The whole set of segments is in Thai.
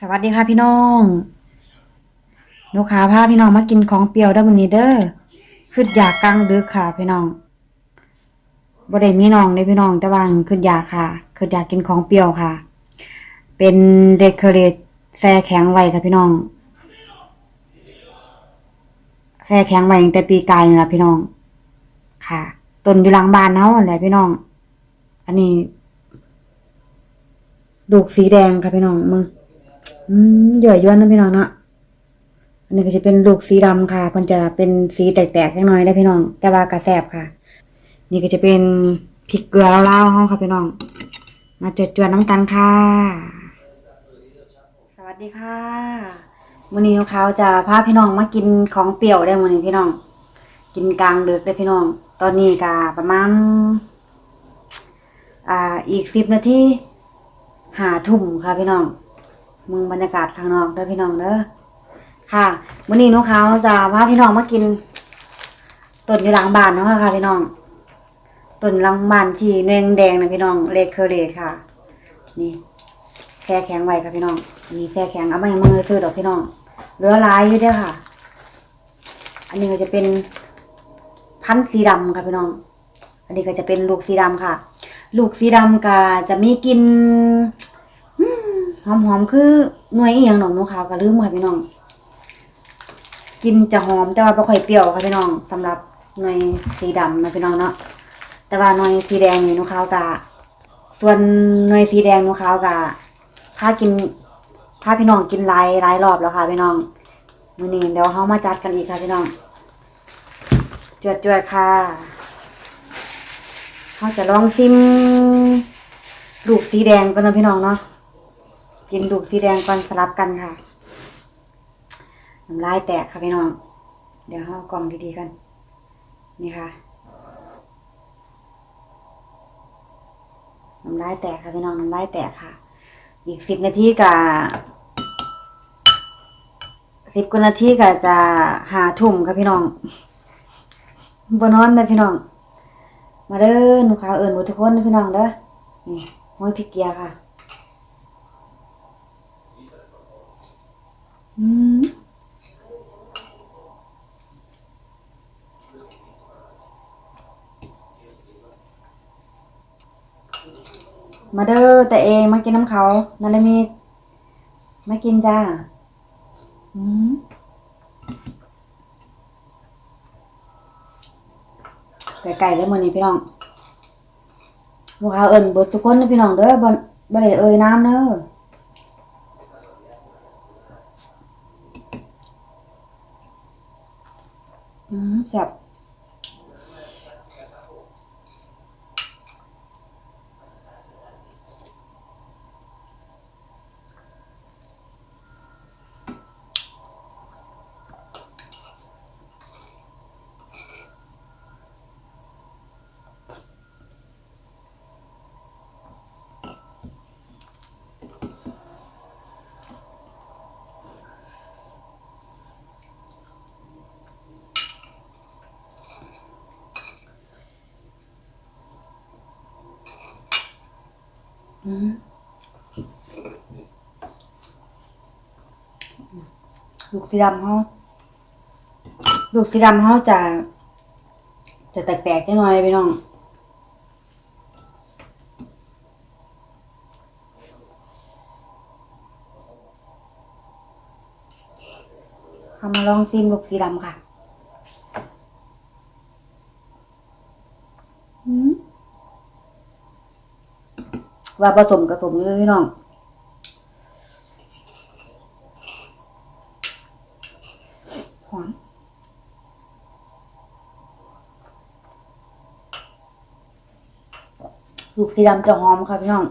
สวัสดีค่ะพี่น้องลูกค้าพาพี่น้องมากินของเปรี้ยวเด้อมื้อนี้เด้อขึ้นอยากกลางดึกค่ะ พี่น้องบ่ได้มีน้องเด้พี่น้องแต่ว่าขึ้นอยากค่ะขึ้นอยากกินของเปรี้ยวค่ะ เป็นเดคอเรทแช่แข็งไว้ค่ะพี่น้องแช่แข็งไว้ตั้งแต่ปีกายนี่ล่ะพี่น้อง ค่ะต้นอยู่หลังบ้านเฮาแหละพี่น้อง อันนี้ ลูกสีแดงค่ะพี่น้องมึง อืมเหยื่อย้วนนะพี่น้องเนาะอันนี้ก็จะเป็นลูกสีดำค่ะมันจะเป็นสีแตกๆเล็กน้อยได้พี่น้อง แต่ว่ากระแสบค่ะ นี่ก็จะเป็นพริกเกลือเล่าๆห้องค่ะพี่น้อง มาจดจวนน้ำกันค่ะ สวัสดีค่ะมื้อนี้เขาจะพาพี่น้องมากินของเปรี้ยวได้มื้อนี้พี่น้อง กินกลางเดึกได้พี่น้อง ตอนนี้ก็ประมาณอ่าอีกสิบนาทีหาทุ่มค่ะพี่น้อง มึงบรรยากาศข้างนอกเด้อพี่น้องเด้อค่ะมื้อนี้หนูเขาจะพาพี่น้องมากินต้นอยู่หลังบ้านเนาะค่ะ พี่น้องต้นหลังบ้านที่แดงแดงๆนะพี่น้องเลดเคอร์เลดค่ะ นี่แช่แข็งไว้ค่ะพี่น้องนี่แช่แข็งเอามาให้มือซื้อดอกพี่น้องเหลือลายอยู่เด้อค่ะ อันนี้ก็จะเป็นพันธุ์สีดำค่ะพี่น้อง อันนี้ก็จะเป็นลูกสีดำค่ะ ลูกสีดำก็จะมีกิน หอมๆคือหน่วยเอียังดอกหนูขาวก็ลืมค่ะพี่น้อง กินจะหอมแต่ว่าบ่ค่อยเปรี้ยวค่ะพี่น้องสำหรับหน่วยสีดำนะพี่น้องเนาะแต่ว่าหน่วยสีแดงนี่หนูขาวกะส่วนหน่วยสีแดงหนูขาวกะถ้ากินถ้าพี่น้องกินหลายหลายรอบแล้วค่ะพี่น้องมื้อนี้เดี๋ยวเฮามาจัดกันอีกค่ะพี่น้องจวดจวดค่ะเฮาจะลองซิมลูกสีแดงก่อนนะพี่น้องเนาะ กินลูกสีแดงก่อนสลับกันค่ะน้ำลายแตกค่ะพี่น้อง เดี๋ยวเอากล่องดีๆกัน นี่ค่ะน้ำลายแตกค่ะพี่น้องน้ำลายแตกค่ะ อีกสิบนาทีกับสิบกว่านาทีก็จะหาทุ่มค่ะพี่น้องบนนอนเลยพี่น้อง มาเด้อหนูขาวเอิญหมดทุกคนนะพี่น้องเด้อนี่ห้อยพริกเกียร์ค่ะ มาเด้อแต่เองมากินน้ำเขานันเลมีมากินจ้า อืมไก่ๆแล้วมือนี้พี่น้องลูกค้าเอิญบดทุกคนนะพี่น้องเด้อบนบ่ได้เอ่ยน้ำเด้อ อืม แซ่บ ลูกสีดำเขาลูกสีดำเขาจะ จะแตกๆจังหน่อยพี่น้องเอามาลองซิมลูกสีดำค่ะ อืม ว่าผสมกับสมเลยพี่น้องหอมลูกสีดำจะหอมค่ะพี่น้อง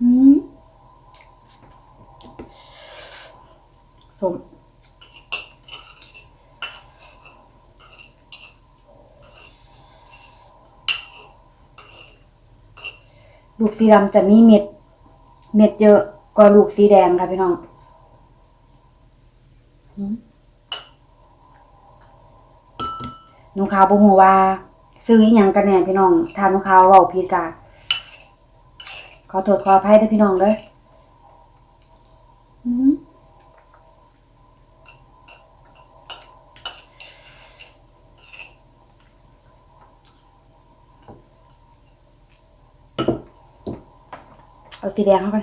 อืม สมลูกสีดำจะมีเม็ด เม็ดเยอะกว่าลูกสีแดงค่ะพี่น้องหืมหนูขาวบ่ฮู้ว่า ซื้ออีหยังกันแน่พี่น้องถ้าหนูขาวเว้าผิดก็ขอโทษขออภัยเด้อพี่น้องเด้อหืม เอาสีแดงเข้าไป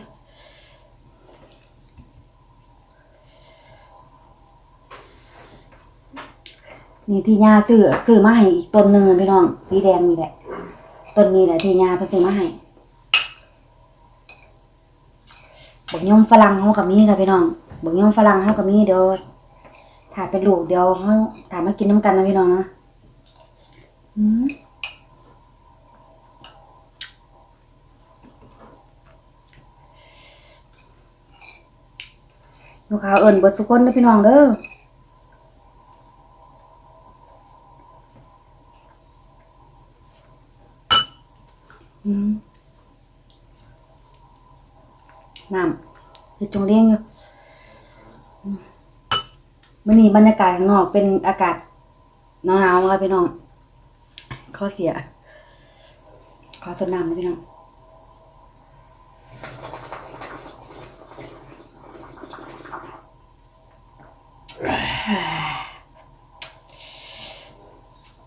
นี่ที่ยาซื้อซื้อมาให้อีกต้นหนึ่งพี่น้องสีแดงนี่แหละต้นนี้แหละที่ยาเพิ่งซื้อมาให้บักยมฝรั่งเขากับมีค่ะพี่น้องบักยมฝรั่งเขากับมีเดี๋ยวถ้ายเป็นลูกเดี๋ยวเขาถ่ามมากินน้ำกันนะพี่น้องนะอืม ลูกค้าเอิญเบิดทุกคนนะพี่น้องเด้อน้ำอยู่ตรงเลี้ยงอยู่มมื่อนี้บรรยากาศข้างนอกเป็นอากาศหนาวๆค่ะพี่น้องข้อเสีย ขอสดน้ำนะพี่น้อง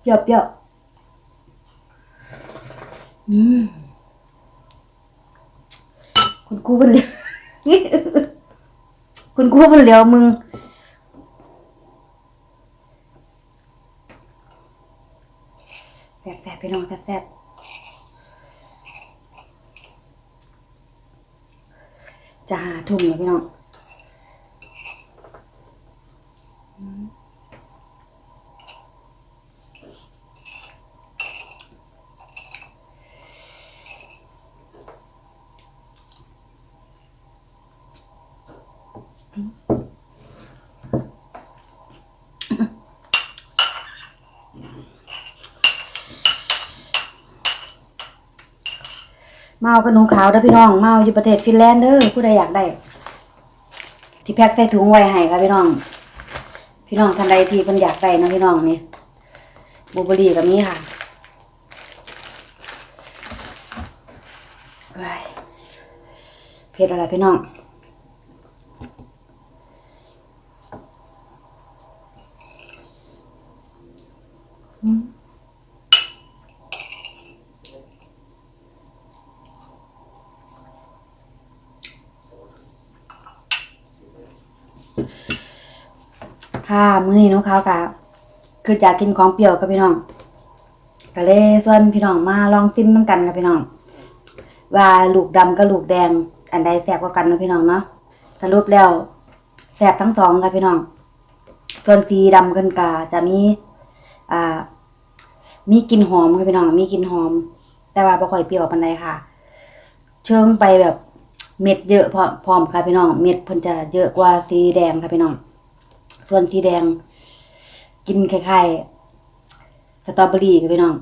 รี้ยวเปรี้ยวอืมคุณครูเป็นเลียวคุณครูเป็นเลียวมึงแซ่บแซ่บพี่น้องแซ่บแซ่บจะหาทุ่มเลยพี่น้อง เมาขนมขาวเด้อพี่น้องเมาอยู่ประเทศฟินแลนด์เด้อผู้ใดอยากได้ ที่แพ็คใส่ถุงไว้ให้ค่ะพี่น้อง พี่น้องท่านใดที่เพิ่นอยากได้นะพี่น้องนี่บูเบอรี่ก็มีค่ะไว้เผ็ดอะไรพี่น้อง ค่ะมื้อนี้หน้องข้ากะคืออยากกินของเปรี้ยวกับพี่น้องก็เลยส่วนพี่น้องมาลองซิมน้ำกันกับพี่น้อง ว่าลูกดำกับลูกแดง อันใดแซ่บกว่ากันนะพี่น้องเนาะสรุปแล้วแซ่บทั้งสองค่ะพี่น้อง ส่วนสีดำกันกาจะมีอ่า มีกลิ่นหอมค่ะพี่น้องมีกลิ่นหอม แต่ว่าบ่ค่อยเปรี้ยวปานใดค่ะ เชิงไปแบบเม็ดเยอะพร้อมพร้อมค่ะพี่น้อง เม็ดเพิ่นจะเยอะกว่าสีแดงค่ะพี่น้อง ส่วนสีแดง กินคล้ายๆสตรอเบอรี่ค่ะพี่น้อง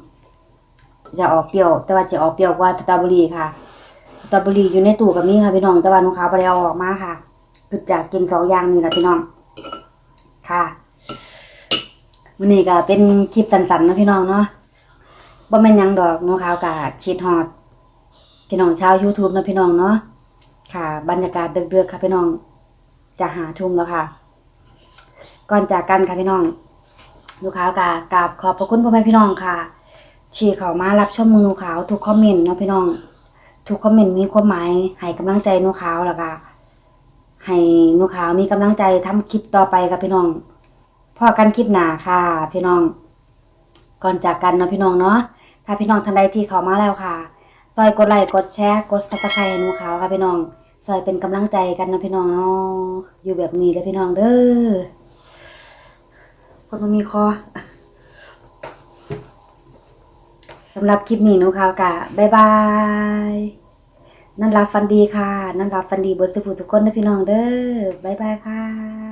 จะออกเปรี้ยว แต่ว่าจะออกเปรี้ยวกว่าสตรอเบอรี่ค่ะสตรอเบอรี่อยู่ในตู้กับนี้ค่ะพี่น้อง แต่ว่าน้องขาวบ่ได้เอาออกมาค่ะคือจากกินสองอย่างนี่แหละพี่น้อง ค่ะวันนี้ก็เป็นคลิปสั้นๆนะพี่น้องเนาะบ่แม่นยังดอกน้องขาวกะชีดฮอดพี่น้องชาว YouTube นะพี่น้องเนาะค่ะ บรรยากาศเดือดๆค่ะพี่น้อง จะหาทุ่มแล้วค่ะ ก่อนจากกันค่ะพี่น้อง ลูกค้ากากราบขอบพระคุณพ่อแม่พี่น้องค่ะที่เขามารับชมมือหนูขาวทุกคอมเมนต์นะพี่น้อง ทุกคอมเมนต์มีความหมายให้กำลังใจนูขาวแล้วก็ให้นูขาวมีกำลังใจทำคลิปต่อไปกับพี่น้องพอกันคลิปหนาค่ะ พี่น้อง ก่อนจากกันเนาะพี่น้องเนาะถ้าพี่น้องท่านใดที่เขามาแล้วค่ะซอยกดไลค์กดแชร์กดซับสไครต์หนูขาวค่ะพี่น้องซอยเป็นกำลังใจกันนะพี่น้องเนาะอยู่แบบนี้เลยพี่น้องเด้อ คนมันมีคอสำหรับคลิปนี้นูขาวกะบ๊ายบายนั่นรับฟันดีค่ะ นั่นรับฟันดีบนสุภูทุกคนนะพี่น้องเด้อบ๊ายบายค่ะ